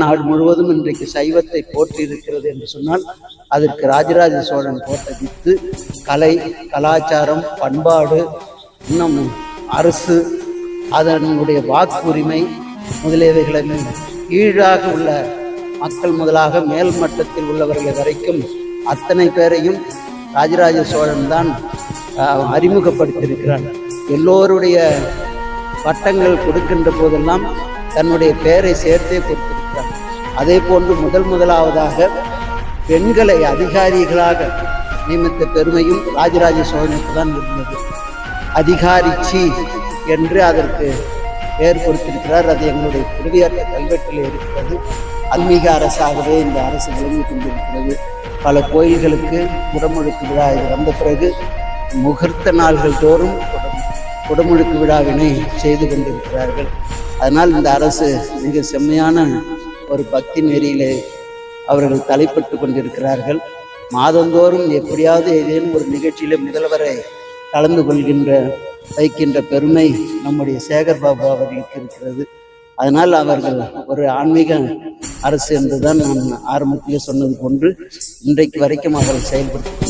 நாடு முழுவதும் இன்றைக்கு சைவத்தை போற்றி இருக்கிறது என்று சொன்னால் அதற்கு ராஜராஜ சோழன் போட்ட வித்து கலை கலாச்சாரம் பண்பாடு இன்னும் அரசு அதனுடைய வாக்குரிமை முதலியவைகளை கீழாக உள்ள மக்கள் முதலாக மேல் மட்டத்தில் உள்ளவர்கள் வரைக்கும் அத்தனை பேரையும் ராஜராஜ சோழன் தான் அறிமுகப்படுத்தியிருக்கிறார். எல்லோருடைய பட்டங்கள் கொடுக்கின்ற போதெல்லாம் தன்னுடைய பெயரை சேர்த்தே கொடுத்து அதே போன்று முதல் முதலாவதாக பெண்களை அதிகாரிகளாக நியமித்த பெருமையும் ராஜராஜ சோழனுக்கு தான் இருந்தது. அதிகாரிச்சி என்று அதற்கு பெயர் கொடுத்திருக்கிறார். அது எங்களுடைய திருவியாற்ற கல்வெட்டில் இருக்கிறது. ஆன்மீக அரசாகவே இந்த அரசு விளங்கி கொண்டிருக்கிறது. பல கோயில்களுக்கு குடமுழுக்கு விழா இது வந்த பிறகு முகூர்த்த நாள்கள் தோறும் குடமுழுக்கு விழாவினை செய்து கொண்டிருக்கிறார்கள். அதனால் இந்த அரசு மிக செம்மையான ஒரு பக்தி நெறியிலே அவர்கள் தலைப்பட்டு கொண்டிருக்கிறார்கள். மாதந்தோறும் எப்படியாவது ஏதேனும் ஒரு நிகழ்ச்சியில முதல்வரை கலந்து கொள்கின்ற வைக்கின்ற பெருமை நம்முடைய சேகர் பாபு அவர்களுக்கு இருக்கிறது. அதனால் அவர்கள் ஒரு ஆன்மீக அரசு என்றுதான் நான் ஆரம்பத்திலே சொன்னது போன்று இன்றைக்கு வரைக்கும் அவர்கள் செயல்படுத்த